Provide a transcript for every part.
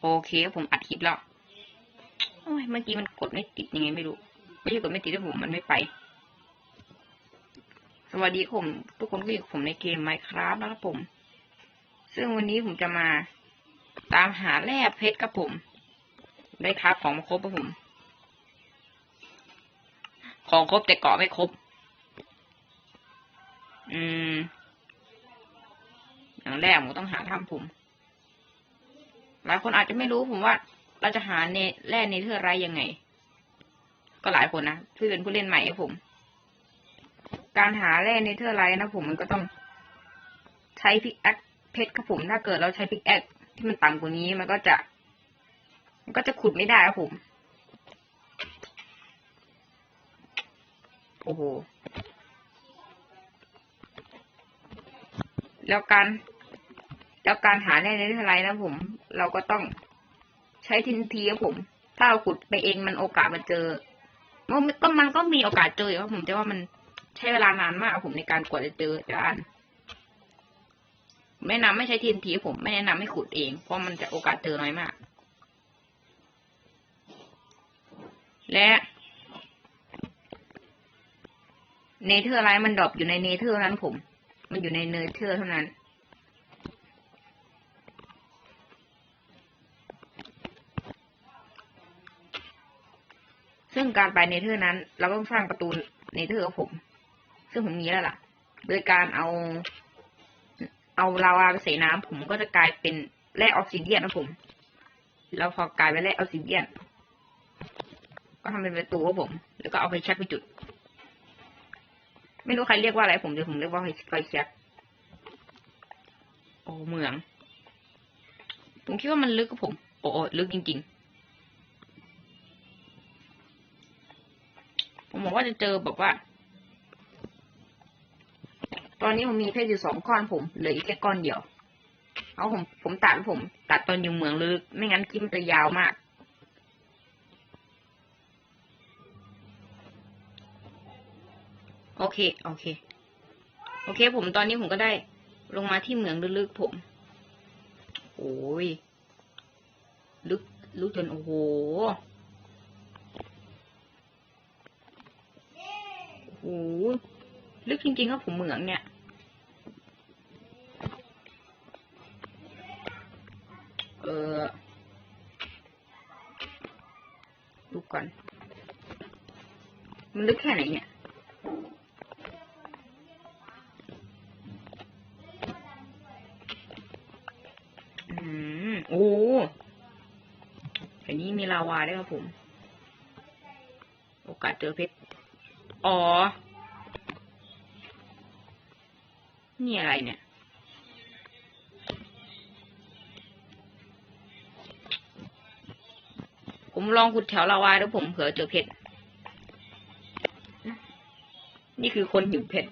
โอเคผมอัดคลิปแล้วโอ้ยเมื่อกี้มันกดไม่ติดยังไงไม่รู้ ไม่ใช่กดไม่ติดแต่ผมมันไม่ไป สวัสดีผมทุกคนก็อยู่ผมในเกม Minecraft นะครับผม ซึ่งวันนี้ผมจะมาตามหาแร่เพชรครับผม ได้ครับของมาครบครับผม ของครบแต่เกาะไม่ครบ อืม อย่างแรกผมต้องหาถ้ำผม หลายคนอาจจะไม่รู้ผมว่าเราจะหาเนแร่เนเธอร์ไรยังไง ก็หลายคนนะที่เป็นผู้เล่นใหม่ผม การหาแร่เนเธอร์ไรนะผมมันก็ต้องใช้พิกแอคเพชรครับผมถ้าเกิดเราใช้พิกแอคที่มันต่ำกว่านี้มันก็จะ มันก็จะขุดไม่ได้ครับผม โอ้โหแล้วการ แล้วการหาแร่ในเท่าไรนะผม เราก็ต้องใช้ทินทีครับผม ถ้าเราขุดไปเองมันโอกาสมันเจอมันก็มันก็มีโอกาสเจออยู่ครับผมแต่ว่ามันใช้เวลานานมากผมในการกว่าจะเจอแต่อันแนะนำไม่ใช้ทินทีผมไม่แนะนำให้ขุดเอง เพราะมันจะโอกาสเจอน้อยมาก และเนเธอร์ไลท์มันดรอปอยู่ในเนเธอร์นั้นผม มันอยู่ในเนเธอร์เท่านั้น ซึ่งการไปเนเธอร์นั้น เราต้องสร้างประตูเนเธอร์กับผม ซึ่งผมมีแล้วล่ะ โดยการเอา เอาลาวาไปใส่น้ำผมก็จะกลายเป็นแร่ออกซิเดียนนะผม แล้วพอกลายเป็นแร่ออกซิเดียน ก็ทำเป็นประตูครับผม แล้วก็เอาไปแช็กไปจุด ไม่รู้ใครเรียกว่าอะไรผมเดี๋ยวผมเรียกว่าไฟแช็กโอ้เหมือง ผมคิดว่ามันลึกกับผม โอ้โอ้ลึกจริง ๆ ผมบอกว่าจะเจอแบบว่า ตอนนี้ผมมีเพชรอยู่สองก้อนผมเหลืออีกแค่ก้อนเดียว เอาผมผมตัดผม ตัดตอนอยู่เมืองลึก ไม่งั้นคลิปมันจะยาวมากโอเค โอเค โอเค ผมตอนนี้ผมก็ได้ลงมาที่เหมืองลึกๆผม โอ้ย ลึก ลึกจนโอ้โห โหลึกจริงๆครับผมเหมืองเนี่ยเออดูก่อน มันลึกแค่ไหนเนี่ยอืมโอ้แถวนี้มีลาวาด้วยครับผม โอกาสเจอเพชร อ๋อ นี่อะไรเนี่ย ผมลองขุดแถวลาวาแล้วผมเผื่อเจอเพชร นี่คือคนหิวเพชร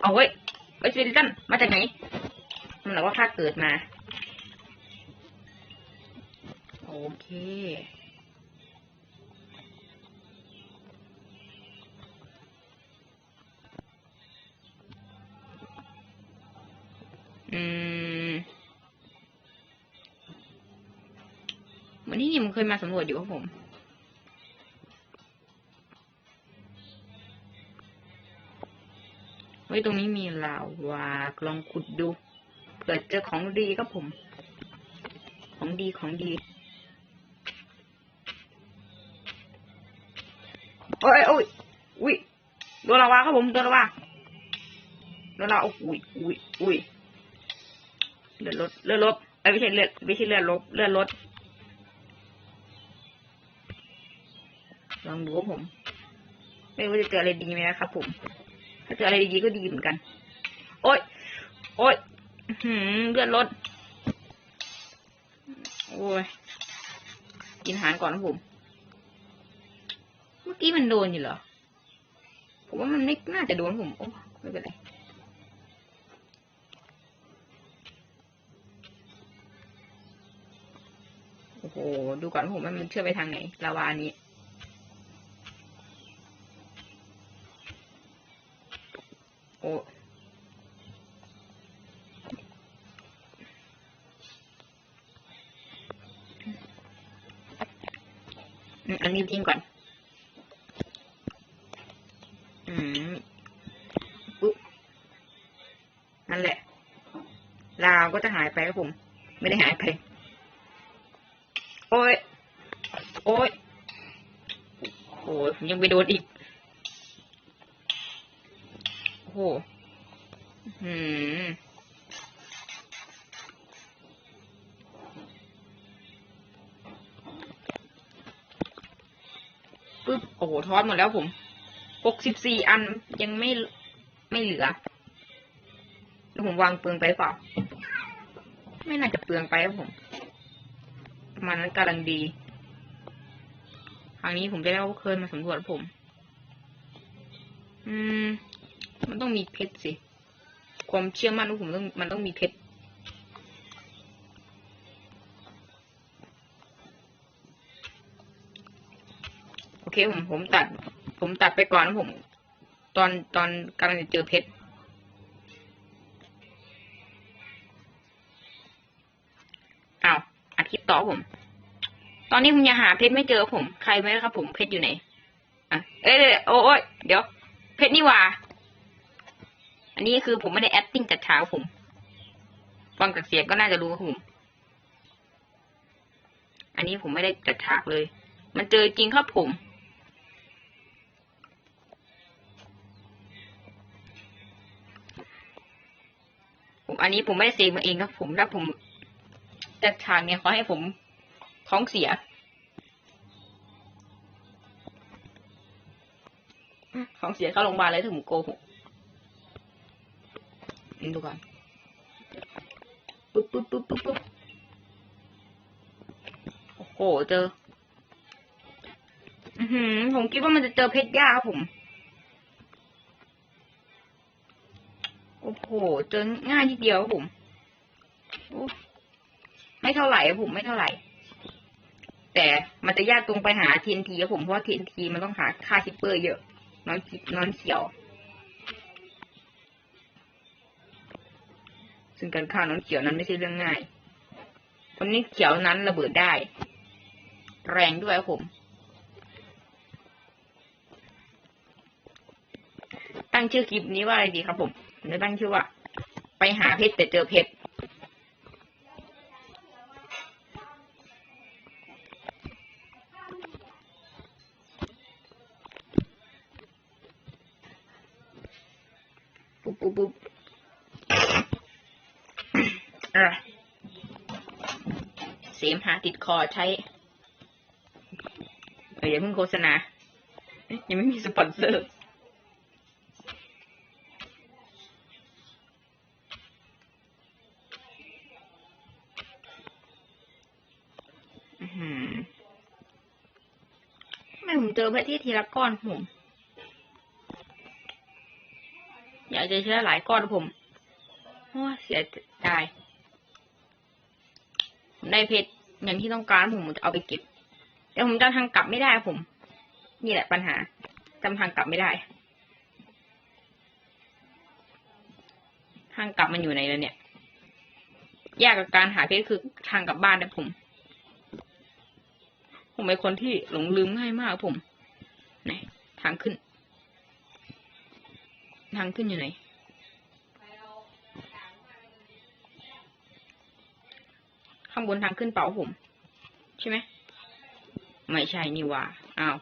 เอาเว้ยไอซิลิตันมาจากไหน มันบอกว่าค่าเกิดมา โอเค เหมือนที่ยิมเคยมาสำรวจอยู่ครับผมเฮ้ยตรงนี้มีลาวาลองขุดดูเผื่อเจอของดีครับผม ของดีของดีโอ้ยโอ้ยอุ้ยโดนลาวาครับผมโดนลาวาโดนลาวาอุ้ยอุ้ยอุ้ย เลือดลดเลือดลบเอ้ไม่ใช่เลือดไม่ใช่เลือดลบเลือดลดลองดูครับผม ไม่รู้จะเจออะไรดีไหมนะครับผม ถ้าเจออะไรดีก็ดีเหมือนกัน โอ๊ย โอ๊ยหืมเลือดลด โอ้ย กินอาหารก่อนนะผม เมื่อกี้มันโดนอยู่เหรอ ผมว่ามันไม่น่าจะโดนผม โอ้ไม่เป็นไร โอ้โห ดูก่อนผมว่ามันเชื่อไปทางไหนลาวานี้ โอ้อันนี้ทิ้งก่อน อืมปุ๊บนั่นแหละ ลาวก็จะหายไปครับผม ไม่ได้หายไป อ้ย โอ้ย โอ้ยผมยังไปโดนอีก โอ้โหอืมปึ๊บ โอ้โหทอดหมดแล้วผมหกสิบสี่อันยังไม่ไม่เหลือ แล้วผมวางเปลืองไปเปล่า ไม่น่าจะเปลืองไปครับผม ประมาณนั้นกำลังดี ครั้งนี้ผมจะได้เอาเคยมาสำรวจผม อืม มันต้องมีเพชรสิ ความเชื่อมั่นของผมต้องมันต้องมีเพชรโอเคผมผมตัด ผมตัดไปก่อนนะผม ตอนตอนกำลังจะเจอเพชร คลิปต่อผม ตอนนี้ผมยังหาเพชรไม่เจอผม ใครไหมครับ ผมเพชรอยู่ไหนอะเอ้ยเอ้ยโอ้ยเดี๋ยว เพชรนี่ว่า อันนี้คือผมไม่ได้ acting จัดฉากครับผม ฟังจากเสียงก็น่าจะรู้ครับผม อันนี้ผมไม่ได้จัดฉากเลย มันเจอจริงครับผมผมอันนี้ผมไม่ได้เซฟมาเองครับผมถ้าผม จัดฉากเนี่ยเขาให้ผมท้องเสีย ท้องเสียเข้าโรงพยาบาลเลยถ้าผมโกหกนี่ดูก่อนปุ๊บปุ๊บปุ๊บปุ๊บปุ๊บโอ้โหเจอ อือหือ ผมคิดว่ามันจะเจอเพชรยากผม โอ้โห เจอง่ายทีเดียวครับผมโอ้ ไม่เท่าไหร่ผมไม่เท่าไหร่ แต่มันจะยากตรงไปหา TNT ครับผมเพราะว่า TNT มันต้องหาค่าคิปเปอร์เยอะ น้อนคินอนเขียว ซึ่งการฆ่าน้อนเขียวนั้นไม่ใช่เรื่องง่ายคนนี้เขียวนั้นระเบิดได้ แรงด้วยครับผม ตั้งชื่อคลิปนี้ว่าอะไรดีครับผมผมจะตั้งชื่อว่า ไปหาเพชรแต่เจอเพชร ปุ๊บปุ๊บปุ๊บอะเสมหาติดคอใช้เอ้ยอย่าเพิ่งโฆษณา ยังไม่มีสปอนเซอร์ไมผมเจอเพชรที่ทีละก้อนผม อยากจะเชื่อหลายก้อนผมโอ้เสียดายผมได้เพชรอย่างที่ต้องการผมจะเอาไปเก็บ แต่ผมจำทางกลับไม่ได้ผม นี่แหละปัญหาจำทางกลับไม่ได้ ทางกลับมันอยู่ไหนแล้วเนี่ย ยากกับการหาเพชรคือทางกลับบ้านนะผม ผมเป็นคนที่หลงลืมง่ายมากผม ไหนทางขึ้น ทางขึ้นอยู่ไหน ข้างบนทางขึ้นเปล่าผม ใช่ไหม ไม่ใช่นี่ว่าอ้าว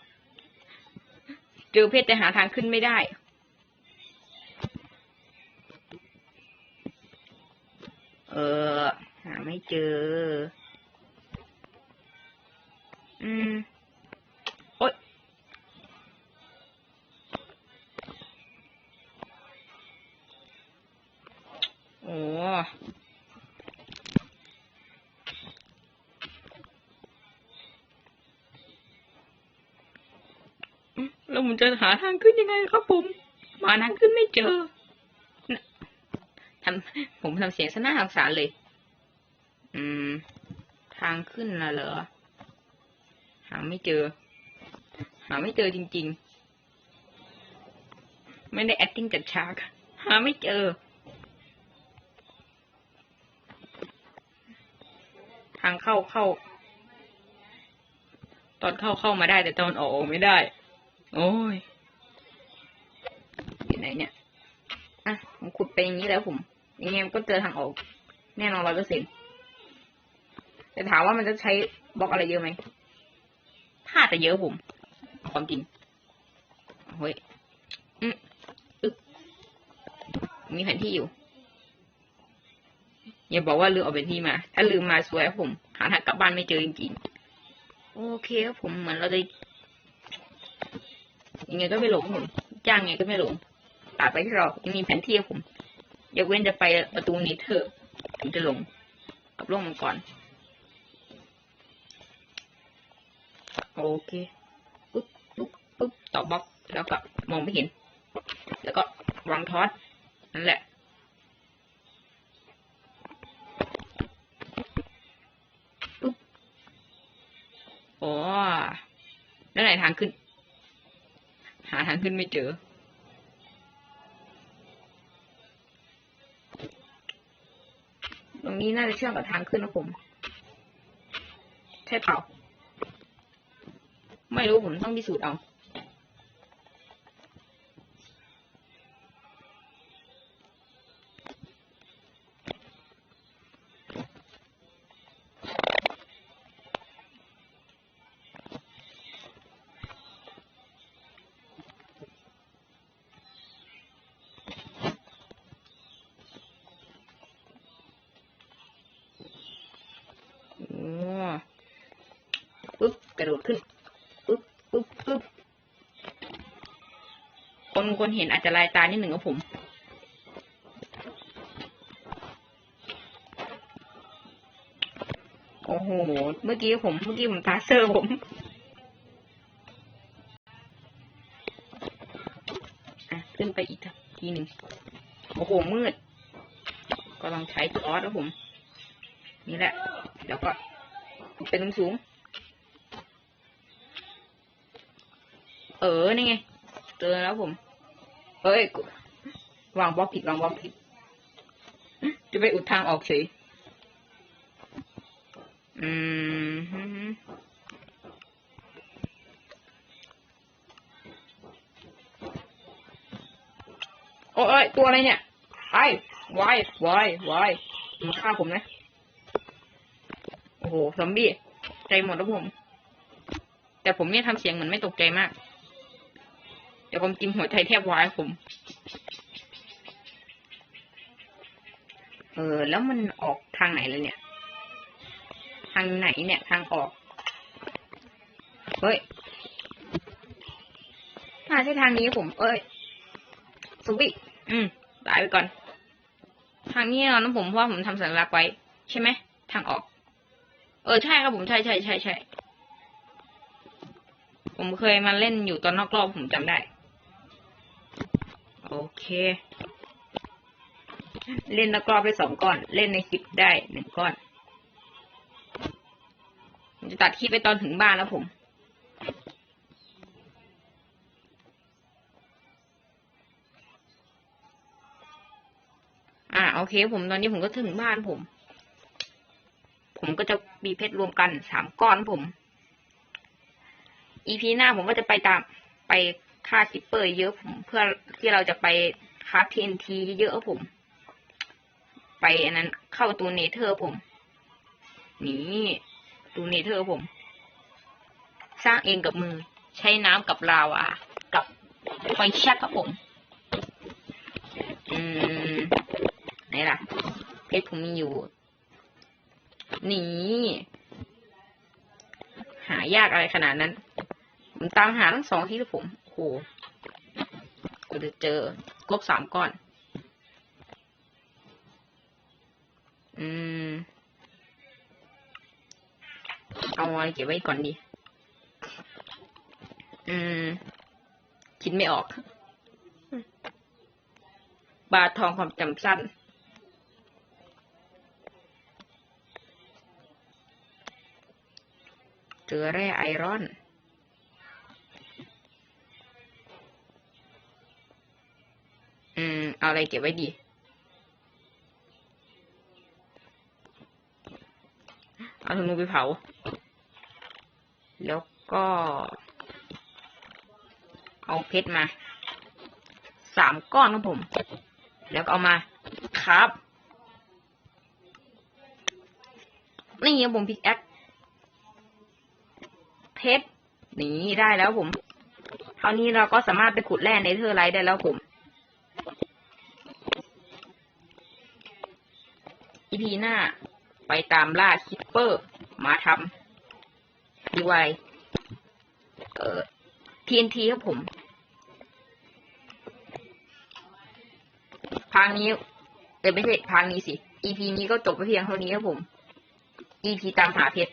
เจอเพชรแต่หาทางขึ้นไม่ได้ เออ หาไม่เจอ แล้วผมจะหาทางขึ้นยังไงครับผมหาทางขึ้นไม่เจอทำผมทำเสียงซะน่าสงสารเลย อืม ทางขึ้นนะเหรอ หาไม่เจอ หาไม่เจอจริง ๆ ไม่ได้ acting จัดฉาก หาไม่เจอ ทางเข้าเข้า ตอนเข้าเข้ามาได้แต่ตอนออกออกไม่ได้ โอ้ยอยู่ไหนเนี่ย อะ ผมขุดไปอย่างนี้แล้วผมยังไงมันก็เจอทางออก แน่นอนร้อยเปอร์เซ็นต์แต่ถามว่ามันจะใช้บล็อกอะไรเยอะไหมถ้าจะเยอะผม ความจริงเฮ้ย อืมอึ๊บมีแผนที่อยู่ อย่าบอกว่าลืมเอาแผนที่มา ถ้าลืมมาสวยผม หาทางกลับบ้านไม่เจอจริงๆ โอเคครับผมเหมือนเราจะยังไงก็ไม่หลงผมจ้างไงก็ไม่หลงตัดไปที่เรายังมีแผนที่ครับผมยกเว้นจะไปประตูนี้เถอะถึงจะหลงกับล่องมังกรโอเคปุ๊บปุ๊บปุ๊บต่อบล็อกแล้วก็มองไม่เห็น แล้วก็วางทอสนั่นแหละ ทางขึ้น หาทางขึ้นไม่เจอ ตรงนี้น่าจะเชื่อมกับทางขึ้นนะผม ใช่เปล่า ไม่รู้ผมต้องพิสูจน์เอา ปึ๊บกระโดดขึ้นปึ๊บปึ๊บปึ๊บคนคนเห็นอาจจะลายตานิดหนึ่งกับผมโอ้โห เมื่อกี้ผม เมื่อกี้ผมตาเซอร์ผม อะ ขึ้นไปอีกทีหนึ่งโอ้โห มืด ก็ลองใช้ตัวออสนะผม นี่แหละ แล้วก็ เป็นสูง เออนี่ไงเจอแล้วผมเฮ้ยวางบล็อกผิดวางบล็อกผิด จะไปอุดทางออกเฉยอืมฮึฮึโอ้ยตัวอะไรเนี่ยไอ้วายวายวายมาฆ่าผมนะ โอ้โห ซอมบี้ ใจหมดแล้วผม แต่ผมเนี่ยทำเสียงเหมือนไม่ตกใจมาก ดี๋ยวผมจิ้มหัวใจแทบวายผม เออ แล้วมันออกทางไหนเลยเนี่ย ทางไหนเนี่ย ทางออก เฮ้ยน่าใช่ทางนี้ผม เอ้ยสุบิอืมตายไปก่อน ทางนี้เนาะน้ำผมเพราะผมทำสัญลักษณ์ไว้ ใช่ไหม ทางออก เออ ใช่ครับผม ใช่ใช่ใช่ใช่ผมเคยมาเล่นอยู่ตอนนอกรอบผมจำได้ โอเค เล่นนอกรอบได้สองก้อน เล่นในคลิปได้หนึ่งก้อนผมจะตัดคลิปไปตอนถึงบ้านแล้วผม อ่าโอเค ผมตอนนี้ผมก็ถึงบ้านผม ผมก็จะมีเพชรรวมกันสามก้อนผมอีพีหน้าผมก็จะไปตามไปฆ่าคิปเปอร์เยอะผมเพื่อ ที่เราจะไปคราฟทีนทีเยอะผม ไปอันนั้นเข้าตัวเนเธอร์ผม นี่ตัวเนเธอร์ผม สร้างเองกับมือ ใช้น้ำกับลาวากับไฟแช็กครับผม อืมไหนล่ะ เพชรผมมีอยู่ นี่ หายากอะไรขนาดนั้น ผมตามหาทั้งสองที่แล้วผม โอ้โห ก็จะเจอครบสามก้อน อืม เอาอะไรเก็บไว้ก่อนดี อืม คิดไม่ออก บาททองความจำสั้นเจอแร่ไอรอน อืม เอาอะไรเก็บไว้ดี เอาธนูไปเผา แล้วก็ เอาเพชรมา สามก้อนครับผม แล้วก็เอามาครับนี่ครับผมพิกแอคเพชรนี่ได้แล้วผมคราวนี้เราก็สามารถไปขุดแร่ในเธอร์ไลท์ได้แล้วผม อีพีหน้าไปตามล่าคิปเปอร์ มาทำดีไวเอ่อ TNT ครับผมพางนี้เออไม่ใช่พางนี้สิ EP นี้ก็จบไปเพียงเท่านี้ครับผม EP ตามหาเพชร